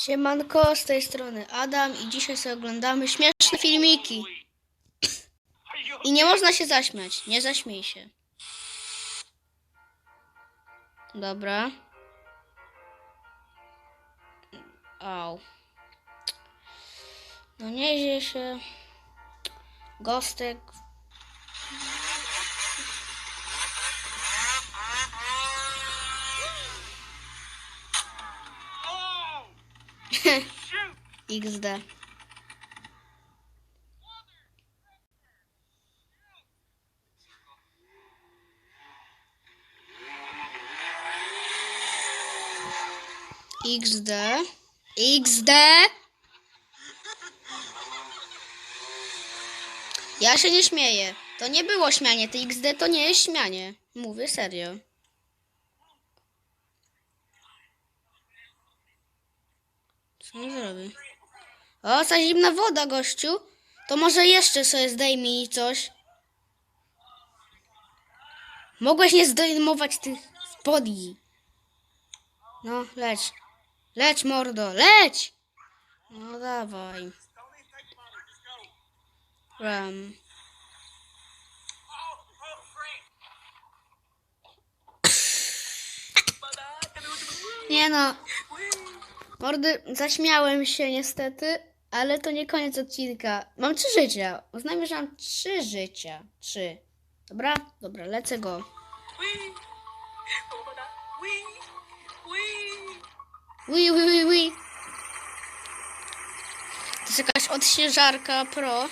Siemanko, z tej strony Adam i dzisiaj sobie oglądamy śmieszne filmiki. I nie można się zaśmiać, nie zaśmiej się. Dobra. Au. No nie dzieje się. Gostek. XD. XD. XD. Ja się nie śmieję. To nie było śmianie. To XD to nie jest śmianie. Mówię serio. Co on zrobi? O, ta zimna woda, gościu. To może jeszcze sobie zdejmij coś. Mogłeś nie zdejmować tych spodni. No, leć. Leć, mordo, leć! No dawaj. Ram. Nie no. Mordy, zaśmiałem się niestety, ale to nie koniec odcinka. Mam trzy życia. Uznajmy, że mam trzy życia. Trzy. Dobra? Dobra, lecę go. Ui, ui, ui, ui. To jest jakaś odśnieżarka pro.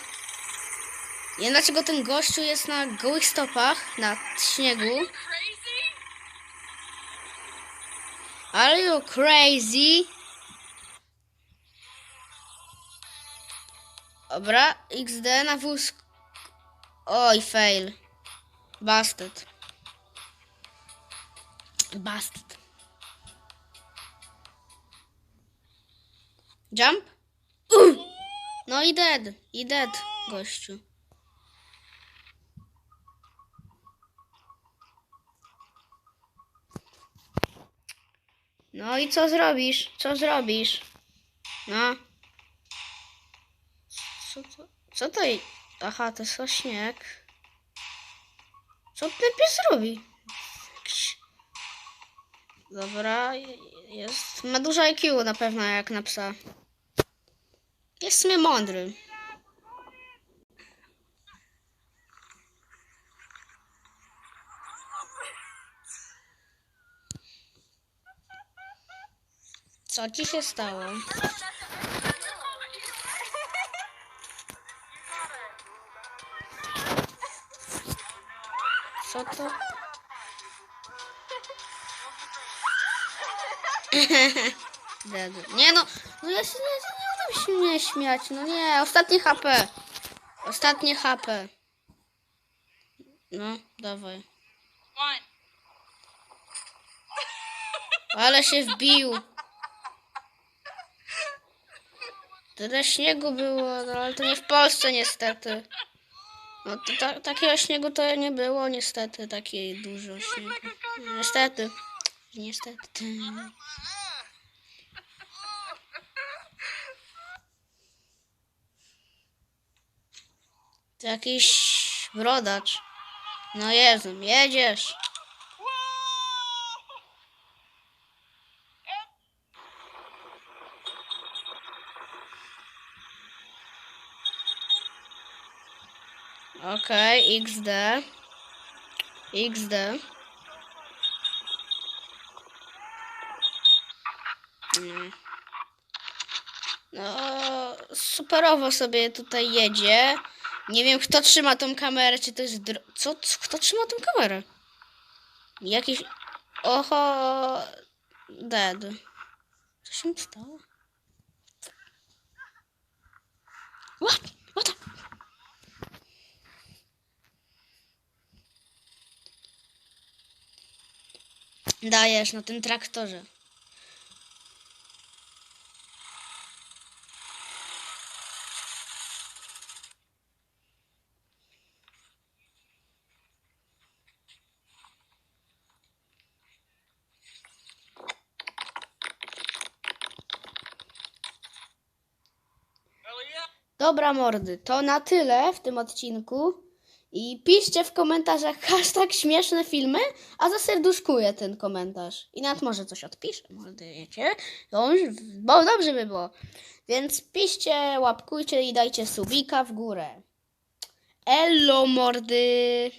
Nie wiem dlaczego ten gościu jest na gołych stopach, na śniegu. Crazy? Are you crazy? Dobra, XD na wózku. Oj, fail. Busted. Busted. Jump? No i dead. I dead, gościu. No i co zrobisz? Co zrobisz? No. Co to? I- Aha, to jest śnieg. Co ten pies robi? Dobra, jest. Ma dużo IQ na pewno jak na psa. Jest sumie mądry. Co ci się stało? Co to? Nie no, no ja się nie, nie umiem się nie śmiać, no nie, ostatnie HP. Ostatnie HP. No, dawaj. Ale się wbił. Tyle śniegu było, no ale to nie w Polsce niestety. No to ta, takiego śniegu to nie było niestety, takiej dużo śniegu. Niestety. Niestety. To jakiś brodacz. No Jezu, jedziesz. Okej, XD. XD. Mm. No, superowo sobie tutaj jedzie. Nie wiem, kto trzyma tą kamerę, czy to jest... Co? Kto trzyma tą kamerę? Jakiś... Oho... Dead. Co się stało? What? dajesz na tym traktorze. Dobra mordy, to na tyle w tym odcinku. I piszcie w komentarzach hashtag śmieszne filmy, a zaserduszkuję ten komentarz. I nawet może coś odpiszę, mordy, wiecie? Bo dobrze by było. Więc piszcie, łapkujcie i dajcie subika w górę. Elo, mordy!